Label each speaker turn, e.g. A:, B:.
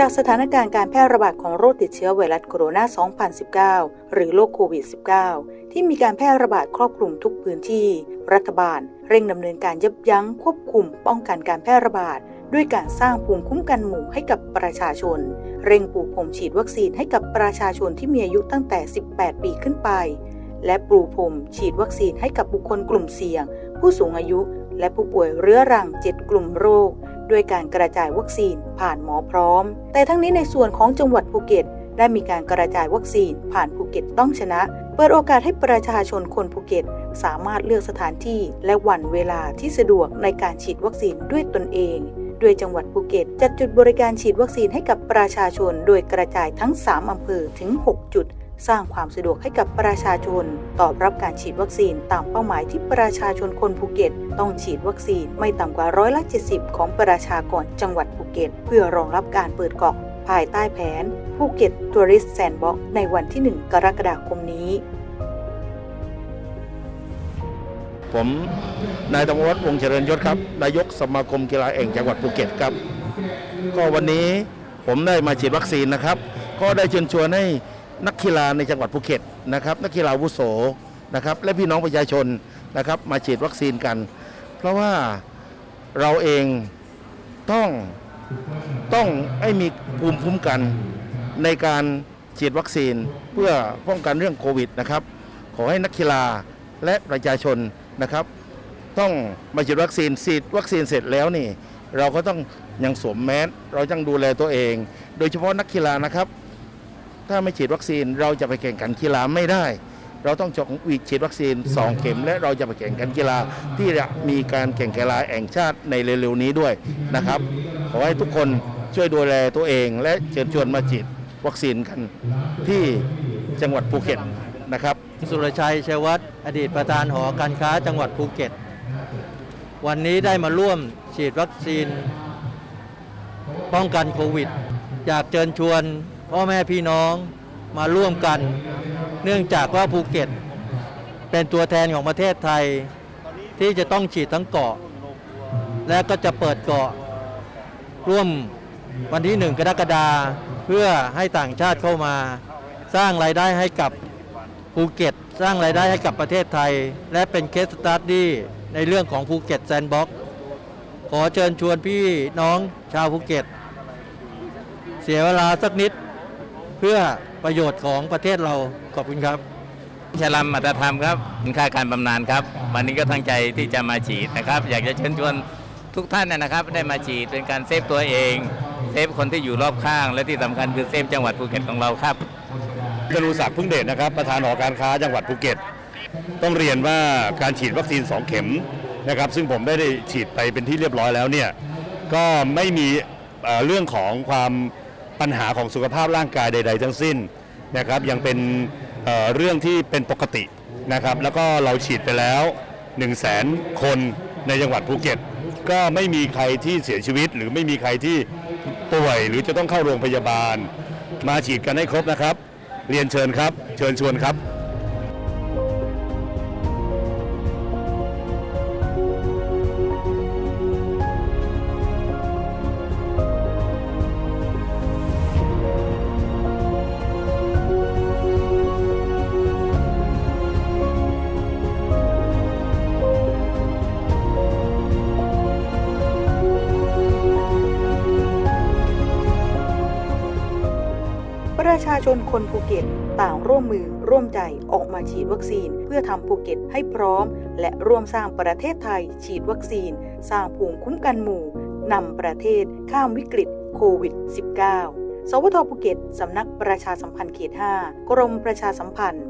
A: จากสถานการณ์การแพร่ระบาดของโรคติดเชื้อไวรัสโคโรนา 2019 หรือโรคโควิด -19 ที่มีการแพร่ระบาดครอบคลุมทุกพื้นที่ รัฐบาล เร่งดำเนินการยับยั้งควบคุมป้องกันการแพร่ระบาด ด้วยการสร้างภูมิคุ้มกันหมู่ให้กับประชาชน เร่งปลูกผมฉีดวัคซีนให้กับประชาชนที่มีอายุตั้งแต่ 18 ปีขึ้นไป และปลูกผมฉีดวัคซีนให้กับบุคคลกลุ่มเสี่ยง ผู้สูงอายุ และผู้ป่วยเรื้อรัง 7 กลุ่มโรค ด้วยการกระจายวัคซีนผ่านหมอพร้อม แต่ทั้งนี้ในส่วนของจังหวัดภูเก็ต ได้มีการกระจายวัคซีนผ่านภูเก็ตต้องชนะ เปิดโอกาสให้ประชาชนคนภูเก็ต สามารถเลือกสถานที่และวันเวลาที่สะดวกในการฉีดวัคซีนด้วยตนเองโดยจังหวัดภูเก็ต จัดจุดบริการฉีดวัคซีนให้กับประชาชน โดยกระจายทั้ง 3 อำเภอถึง 6 จุด สร้างความสะดวกให้กับประชาชน ตอบรับการฉีดวัคซีนตามเป้าหมายที่ประชาชนคนภูเก็ต ต้องฉีดวัคซีนไม่ต่ำกว่าร้อยละ70 ของประชากรจังหวัดภูเก็ต เพื่อรองรับการเปิดเกาะภายใต้แผนภูเก็ตทัวริสแซนด์บ็อกในวันที่ 1 กรกฎาคมนี้
B: ผมนายธรรมวัฒน์วงเจริญยศครับ นายกสมาคมกีฬาแห่งจังหวัดภูเก็ตครับ ก็วันนี้ผมได้มาฉีดวัคซีนนะครับ ก็ได้เชิญชวนให้ นักกีฬาในจังหวัดภูเก็ตนะครับนักกีฬาวุโสนะครับและพี่น้องประชาชนนะครับมาฉีดวัคซีนกัน เพราะว่าเราเองต้องต้องให้มีภูมิคุ้มกันในการฉีดวัคซีนเพื่อป้องกันเรื่องโควิดนะครับ ขอให้นักกีฬาและประชาชนนะครับ ต้องมาฉีดวัคซีนฉีดวัคซีนเสร็จแล้วนี่ เราก็ต้องยังสวมแมสเราต้องดูแลตัวเอง โดยเฉพาะนักกีฬานะครับ ถ้าไม่ฉีดวัคซีนเราจะไปแข่งขันกีฬาไม่ได้ เราต้องจองวีฉีดวัคซีน 2 เข็ม และเราจะไปแข่งขันกีฬาที่จะมีการแข่งกีฬาแห่งชาติในเร็วๆนี้ด้วยนะครับ ขอให้ทุกคนช่วยดูแลตัวเอง และเชิญชวนมาฉีดวัคซีนกันที่จังหวัดภูเก็ตนะครับ
C: สุรชัยชัยวัฒน์อดีตประธานหอการค้าจังหวัดภูเก็ต วันนี้ได้มาร่วมฉีดวัคซีน ป้องกันโควิดอยากเชิญชวน พ่อแม่พี่น้องมาร่วมกัน เนื่องจากว่าภูเก็ต เป็นตัวแทนของประเทศไทยที่จะต้องฉีดทั้งเกาะ และก็จะเปิดเกาะ ร่วมวันที่หนึ่งกรกฎาเพื่อให้ต่างชาติเข้ามา สร้างรายได้ให้กับภูเก็ต สร้างรายได้ให้กับประเทศไทย และเป็นเคสสตาร์ดี้ในเรื่องของภูเก็ตแซนด์บ็อกขอเชิญชวนพี่น้องชาวภูเก็ต เสียเวลาสักนิด พื่อประโยชน์ของประเทศเราขอบคุณครับ
D: ชลัมอัตธรรมครับเป็นค่าการบำนาญครับ วันนี้ก็ตั้งใจที่จะมาฉีดนะครับ อยากจะเชิญชวนทุกท่านนะครับ ได้มาฉีดเป็นการเซฟตัวเองเซฟคนที่อยู่รอบข้าง และที่สำคัญคือเซฟจังหวัดภูเก็ตของเราครับ
E: จรูศักดิ์พึ่งเดชนะครับ ประธานหอการค้าจังหวัดภูเก็ต ต้องเรียนว่าการฉีดวัคซีน 2 เข็มนะครับ ซึ่งผมได้ได้ฉีดไปเป็นที่เรียบร้อยแล้วเนี่ยก็ไม่มีเอ่อเรื่องของความ ปัญหาของสุขภาพร่างกายใด ๆ ทั้งสิ้นนะครับยังเป็นเอ่อเรื่องที่เป็นปกตินะครับแล้วก็เราฉีดไปแล้ว 1 0 0 0 0แสนคนในจังหวัดภูเก็ต ก็ไม่มีใครที่เสียชีวิต หรือไม่มีใครที่ป่วยหรือจะต้องเข้าโรงพยาบาล มาฉีดกันให้ครบนะครับ เรียนเชิญครับ เชิญชวนครับ
A: ประชาชนคนภูเก็ตต่างร่วมมือร่วมใจออกมาฉีดวัคซีน เพื่อทำภูเก็ตให้พร้อม และร่วมสร้างประเทศไทย ฉีดวัคซีน สร้างภูมิคุ้มกันหมู่นำประเทศข้ามวิกฤตโควิด -19 สวทภูเก็ต สำนักประชาสัมพันธ์เขต 5 กรมประชาสัมพันธ์